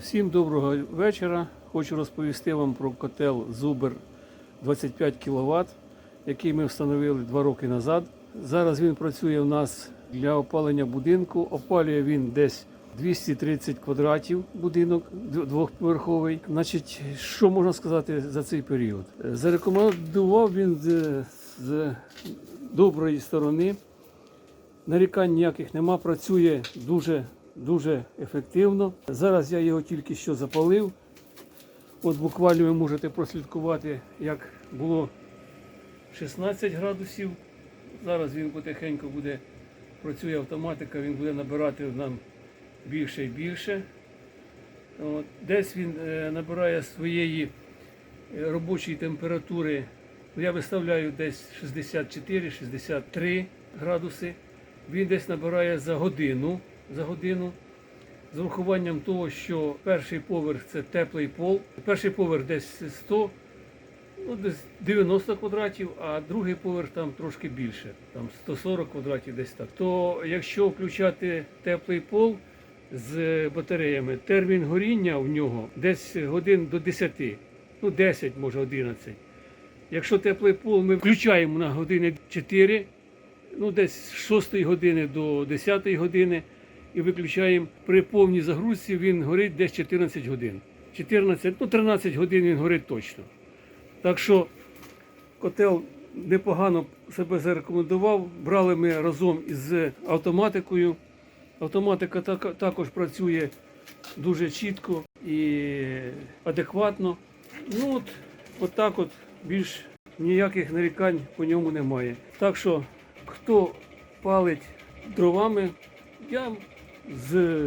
Всім доброго вечора. Хочу розповісти вам про котел Зубер 25 кВт, який ми встановили два роки назад. Зараз він працює у нас для опалення будинку. Опалює він десь 230 квадратів будинок дв- двохповерховий. Значить, що можна сказати за цей період? Зарекомендував він з, з доброї сторони. Нарікань ніяких нема, працює дуже дуже ефективно. Зараз я його тільки що запалив. От буквально ви можете прослідкувати, як було 16 градусів. Зараз він потихеньку буде, працює автоматика, він буде набирати нам більше і більше. От. Десь він е, набирає своєї е, робочої температури. Я виставляю десь 64-63 градуси. Він десь набирає за годину. За годину. З урахуванням того, що перший поверх це теплий пол, перший поверх десь 100, ну десь 90 квадратів, а другий поверх там трошки більше, там 140 квадратів десь так. То якщо включати теплий пол з батареями, термін горіння в нього десь годин до 10, ну 10, може 11. Якщо теплий пол ми включаємо на години 4, ну десь з 6 години до 10 години і виключаємо при повній загрузці, він горить десь 14 годин. 14, ну 13 годин він горить точно. Так що котел непогано себе зарекомендував. Брали ми разом із автоматикою. Автоматика також працює дуже чітко і адекватно. Ну от, от так от більш ніяких нарікань по ньому немає. Так що, хто палить дровами, я з,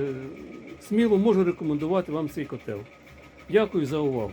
сміло можу рекомендувати вам цей котел. Дякую за увагу.